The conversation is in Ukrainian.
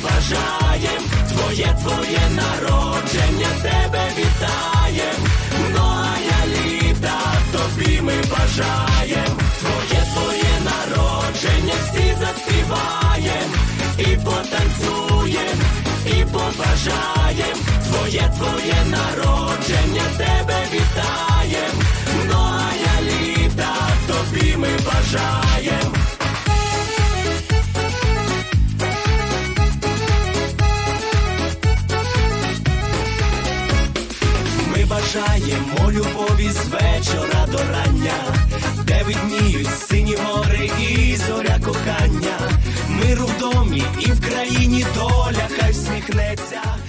І побажаєм. Твоє твоє народження, тебе вітаєм. Многая літа тобі ми бажаєм. Твоє твоє народження, всі заспіваєм, і потанцюєм, і побажаєм. Твоє твоє народження, бажаємо любові з вечора до рання, де видніють сині гори і зоря кохання, миру в домі і в країні доля хай всміхнеться.